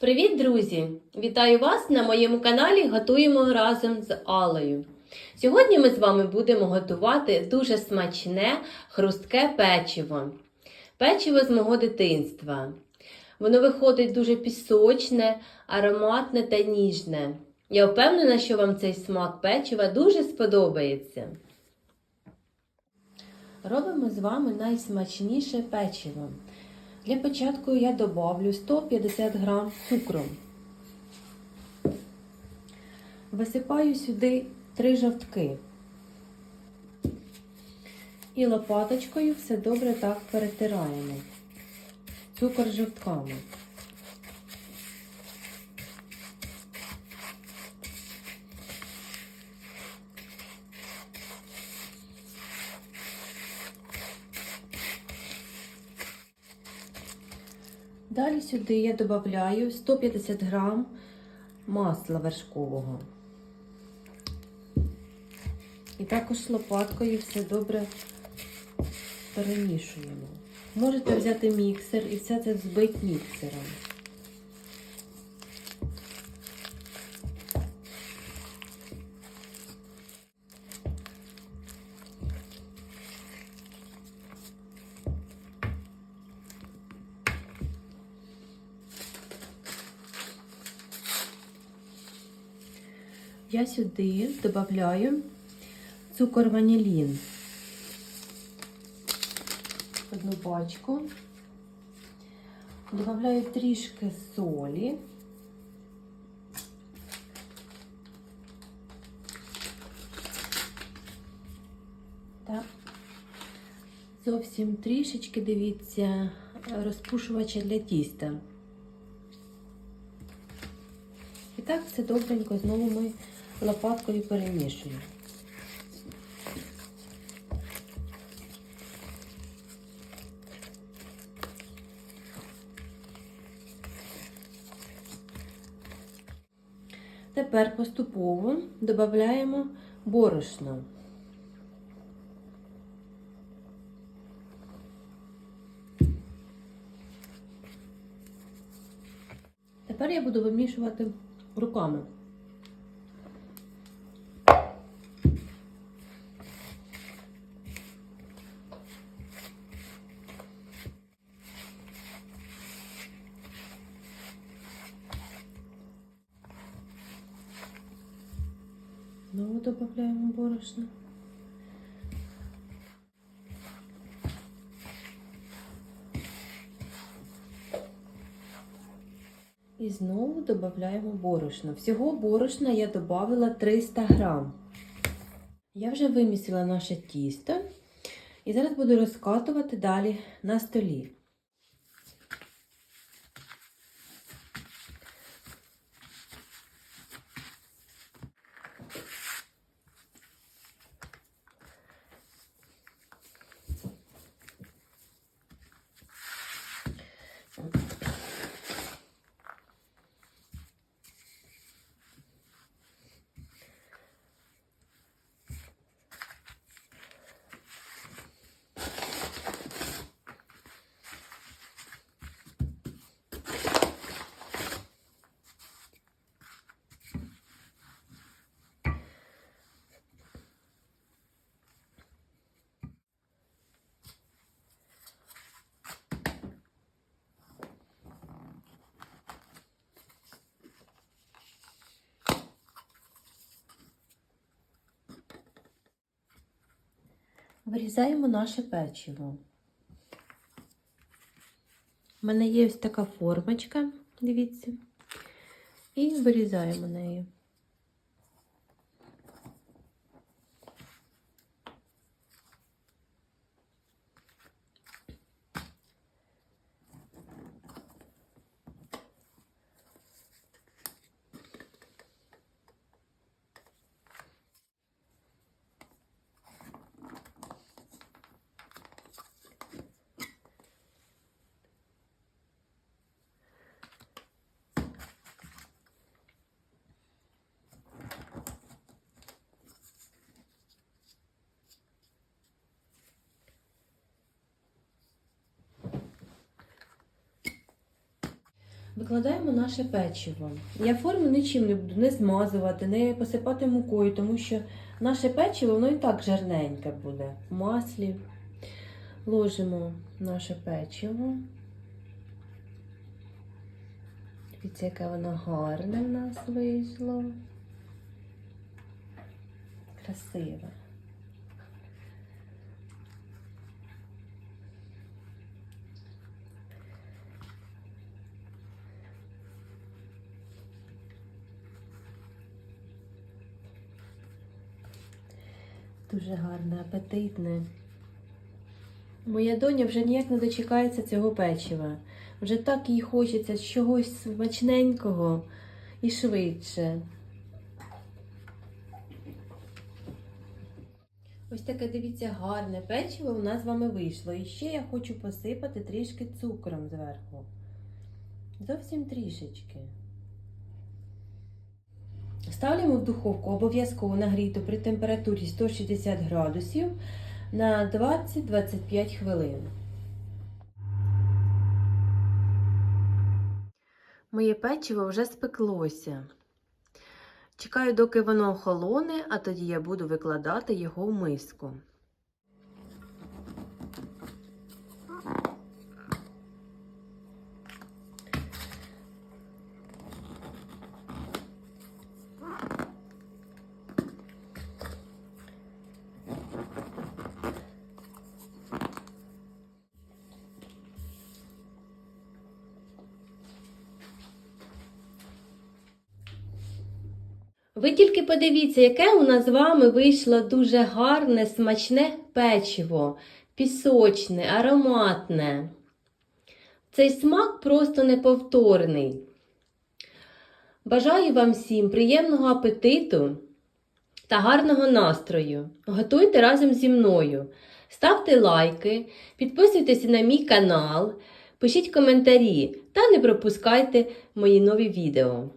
Привіт, друзі! Вітаю вас на моєму каналі Готуємо разом з Алею. Сьогодні ми з вами будемо готувати дуже смачне хрустке печиво. Печиво з мого дитинства. Воно виходить дуже пісочне, ароматне та ніжне. Я впевнена, що вам цей смак печива дуже сподобається. Робимо з вами найсмачніше печиво. Для початку я добавлю 150 грам цукру. Висипаю сюди 3 жовтки. І лопаточкою все добре так перетираємо. Цукор жовтками. Далі сюди я додаю 150 грам масла вершкового. І також лопаткою все добре перемішуємо. Можете взяти міксер і все це взбити міксером. Я сюди додаю цукор ванілін. Одну пачку. Добавляю трішки солі. Так. Зовсім трішечки, дивіться, розпушувача для тіста. І так все добренько знову ми лопаткою перемішуємо. Тепер поступово додаємо борошно. Тепер я буду вимішувати руками. Знову додаємо борошно. І знову додаємо борошно. Всього борошна я додала 300 грам. Я вже вимісила наше тісто і зараз буду розкатувати далі на столі. Okay. Вирізаємо наше печиво. У мене є ось така формочка, дивіться, і вирізаємо неї. Викладаємо наше печиво. Я форму нічим не буду не змазувати, не посипати мукою, тому що наше печиво воно і так жарненьке буде в маслі. Ложимо наше печиво. Дивіться, яке воно гарне в нас вийшло. Красиве. Дуже гарне, апетитне. Моя доня вже ніяк не дочекається цього печива. Вже так їй хочеться чогось смачненького і швидше. Ось таке, дивіться, гарне печиво у нас з вами вийшло. І ще я хочу посипати трішки цукром зверху. Зовсім трішечки. Ставляємо в духовку обов'язково нагріту при температурі 160 градусів на 20-25 хвилин. Моє печиво вже спеклося. Чекаю, доки воно охолоне, а тоді я буду викладати його в миску. Ви тільки подивіться, яке у нас з вами вийшло дуже гарне, смачне печиво, пісочне, ароматне. Цей смак просто неповторний. Бажаю вам всім приємного апетиту та гарного настрою. Готуйте разом зі мною. Ставте лайки, підписуйтесь на мій канал, пишіть коментарі та не пропускайте мої нові відео.